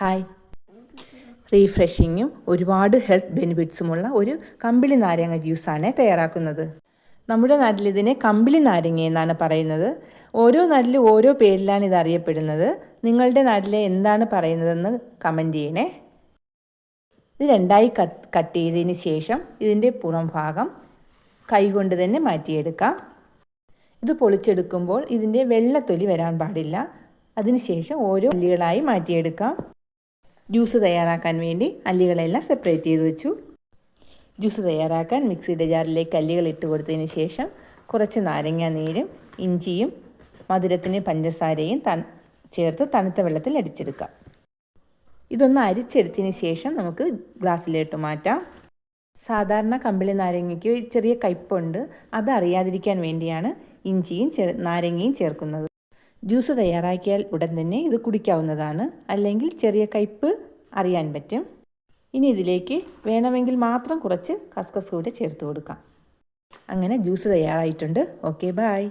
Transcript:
Hi റീഫ്രഷിങ്ങും ഒരുപാട് health ബെനിഫിറ്റ്സുമുള്ള ഒരു കമ്പിളി നാരങ്ങ ജ്യൂസാണ് തയ്യാറാക്കുന്നത്. നമ്മുടെ നാട്ടിൽ ഇതിനെ കമ്പിളി നാരങ്ങ എന്നാണ് പറയുന്നത്. ഓരോ നാട്ടിലും ഓരോ പേരിലാണ് ഇത് അറിയപ്പെടുന്നത്. നിങ്ങളുടെ നാട്ടിലെ എന്താണ് പറയുന്നതെന്ന് കമന്റ് ചെയ്യണേ. ഇത് രണ്ടായി കട്ട് ചെയ്തതിന് ശേഷം ഇതിന്റെ പുറം ഭാഗം കൈകൊണ്ട് തന്നെ മാറ്റിയെടുക്കാം. ഇത് പൊളിച്ചെടുക്കുമ്പോൾ ഇതിന്റെ വെള്ളത്തൊലി വരാൻ പാടില്ല. അതിനുശേഷം ഓരോ ഉള്ളികളായി മാറ്റിയെടുക്കാം. ജ്യൂസ് തയ്യാറാക്കാൻ വേണ്ടി അല്ലികളെല്ലാം സെപ്പറേറ്റ് ചെയ്ത് വെച്ചു. ജ്യൂസ് തയ്യാറാക്കാൻ മിക്സിയുടെ ജാറിലേക്ക് അല്ലികൾ ഇട്ട് കൊടുത്തതിന് ശേഷം കുറച്ച് നാരങ്ങ നീരും ഇഞ്ചിയും മധുരത്തിന് പഞ്ചസാരയും ചേർത്ത് തണുത്ത വെള്ളത്തിൽ അടിച്ചെടുക്കാം ഇതൊന്ന് അരിച്ചെടുത്തതിന് ശേഷം നമുക്ക് ഗ്ലാസ്സിലോട്ട് മാറ്റാം. സാധാരണ കമ്പിളി നാരങ്ങയ്ക്ക് ചെറിയ കയ്പുണ്ട് അത് അറിയാതിരിക്കാൻ വേണ്ടിയാണ് ഇഞ്ചിയും ചെ നാരങ്ങയും ചേർക്കുന്നത്. ജ്യൂസ് തയ്യാറാക്കിയാൽ ഉടൻ തന്നെ ഇത് കുടിക്കാവുന്നതാണ്. അല്ലെങ്കിൽ ചെറിയ കയ്പ് അറിയാൻ പറ്റും. ഇനി ഇതിലേക്ക് വേണമെങ്കിൽ മാത്രം കുറച്ച് കസ്കസ് കൂടെ ചേർത്ത് കൊടുക്കാം. അങ്ങനെ ജ്യൂസ് തയ്യാറായിട്ടുണ്ട്. Okay bye